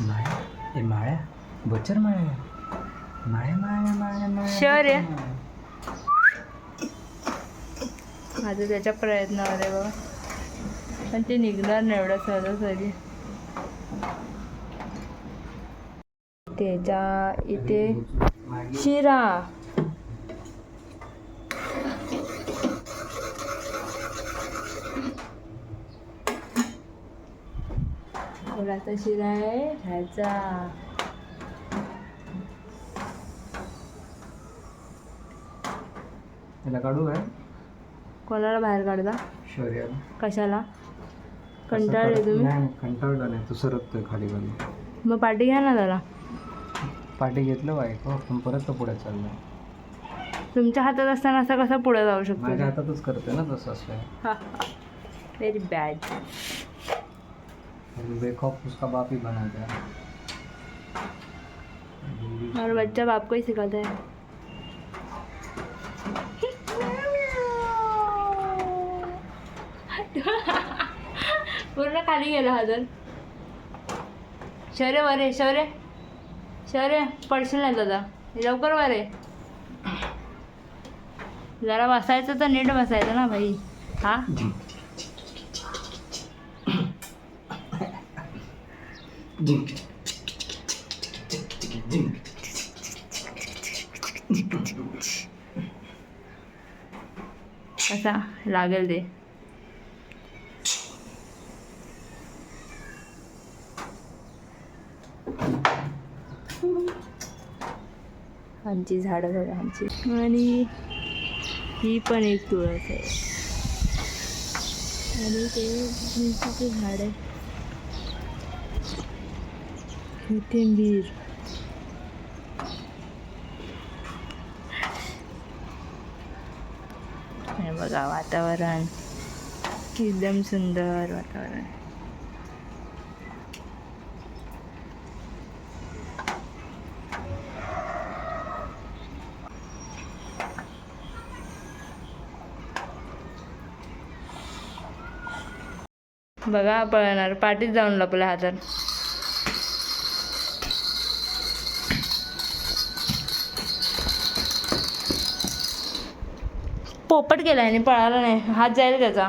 माळ्या? ए माळ्या? बचर माळ्या? माळ्या माळ्या माळ्या माळ्या आहे. माझं त्याच्या प्रयत्नावर आहे बाबा पण ते निघणार नाही एवढं सहजासहजी. त्याच्या इथे शिरा. थोडासा शिरा ह्याचा त्याला काढू काय कोणाला बाहेर काढता शौर्याला कशाला कंटाळले तुम्ही नाही कंटाळला नाही तू सरकतोय खाली खाली मग पाठी घ्या ना त्याला पाठी घेतलं बाईक हो पण परत तो पुढे चाललाय तुमच्या हातात असताना असं कसं पुढे जाऊ शकतो माझ्या हातातच करतोय ना तसं असं व्हेरी बॅड बेखौफ उसका बाप ही बना गया। और बच्चा बाप को ही सिखाता है। पूर्ण खाली गेला हजर। शौर्य वरे शौर्य। शौर्य पडशील नाही दादा। लवकर वरे जरा बसायचं तर नीट बसायचं ना भाई हा? कसा लागेल ते. आमची झाडं बघा आमची. आणि ही पण एक तुळस आहे. आणि ते झाड. आहे कोथिंबीर हे बघा वातावरण एकदम सुंदर वातावरण बघा पळणार पाठीत जाऊन लपल्या हातात पोपट गेला आणि पळाला नाही. हात जाईल त्याचा.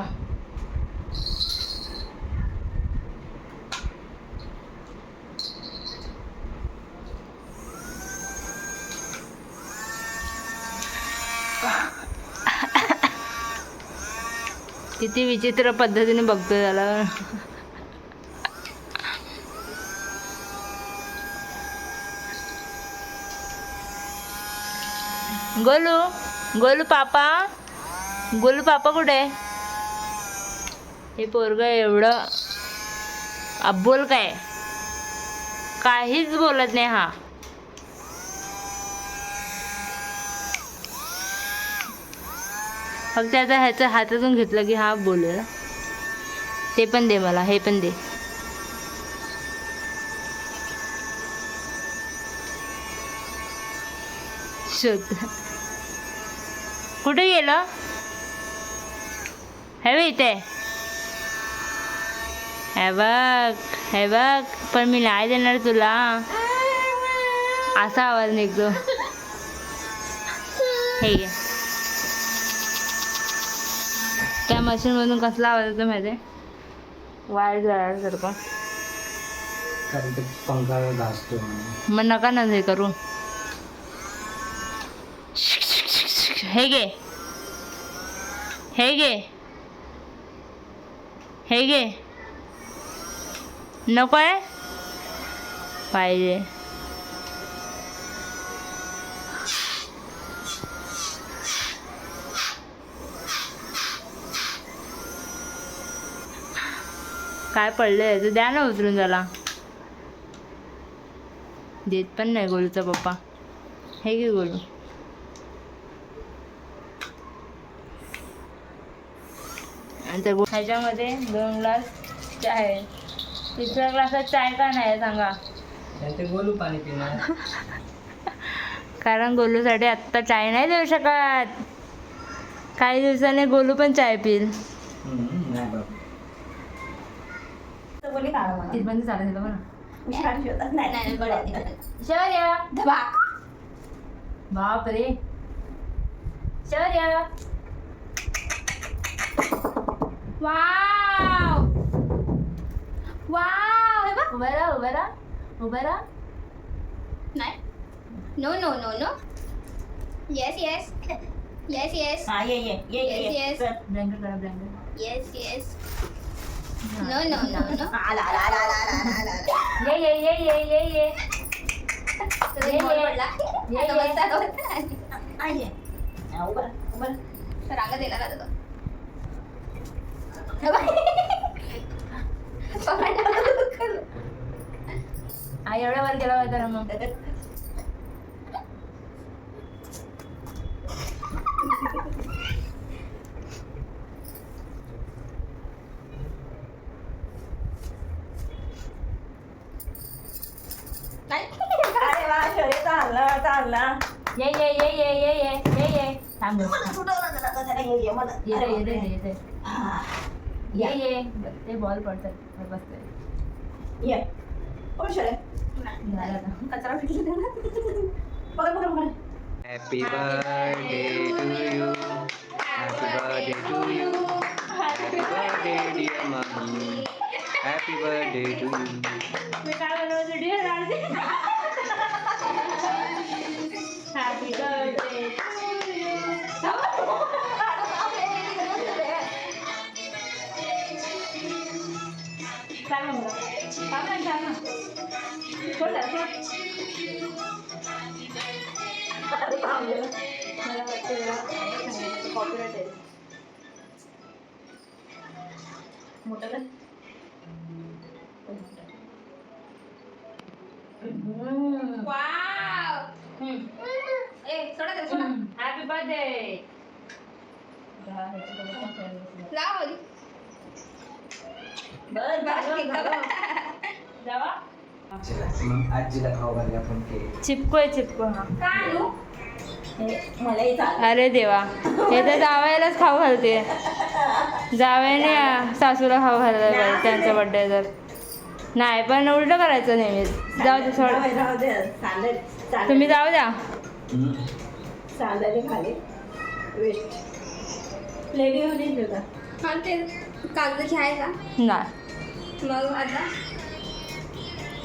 किती विचित्र पद्धतीने बघतोय त्याला. गोलू गोलू पापा. गोलू पापा कुठे हे पोरग एवढं अब्बोल काय? काहीच बोलत नाही हा. फक्त आता ह्याचं हातातून घेतलं की हा बोलेल ते पण दे मला हे पण दे. शोध कुठे गेलं? हे बघ इथे हे बघ हे बघ पण मी नाही देणार तुला. असा आवाज निघतो. हे त्या मशीनमधून कसला आवाज येतो माहिती वायर ते पंखा घासतो. मग नका ना हे करू. हे घे. हे घे. हे घे नको आहे पाहिजे काय पडलंय? तर द्या ना उचलून त्याला. देत पण नाही गोलूचा पप्पा. हे घे गोलू? आणि त्या गो- ह्याच्यामध्ये दोन ग्लास चाय. आहे तिसऱ्या ग्लासात चाय का नाही आहे सांगा. गोलू पाणी पिणार. कारण गोलूसाठी आत्ता चाय नाही देऊ शकत. काही दिवसाने गोलू पण चाय पिईल. हम्म, नाही बाबा. तिथपर्यंत चालत होतं बघा छान शोधा नाही नाही बरं शौर्य धबाक. बाप रे शौर्य वाव वाव हे बघ उभं राहा उभं राहा उभं राहा नाही no no no no yes yes yes yes हा ये ये ये ये, Yes, ये yes. चल. ब्लँकेट करा blanket yes yes no no no no आला आला आला आला आला आला आला. ये ये ये ये ये ये तुझा ये, ball ये. पडला ये, आता ये. बसता बसता. हा, ये. हा, उभं राहा, उभं राहा. रागात येणार आता तो हे बघ. पकड. आई एवढ्या वर गेला होता ना मग नाही. अरे वा शरीर चालला चालला ये ये ये ये ये ये ये ये थांब मला सुटवलं जरा, Yeah. ये ये ये बॉल पड़ सकता है बस ये और चले कचरा फेंक लेते ना पकड़ पकड़ पकड़ Happy birthday to you Happy birthday to you Happy birthday dear mommy Happy birthday to you बेटा वाला वीडियो डाल दे Sốt lại sốt Tôi còn nữa Mà là mặt trời đó Thằng này có cái này Một đất Wow Hmm. Eh, soda tadi soda. Happy birthday. Lawan. Berbagi kabar. Jawab. चिपकोय चिपको आहे चिपको अरे देवा. हे तर जावायलाच खाऊ घालते. जावयाने सासूला खाऊ घालायला पाहिजे त्यांचा बड्डे तर. नाही पण उलट करायचं नेहमीच. जाऊ दे सोड. तुम्ही जाऊ द्या. नाही. मग आता?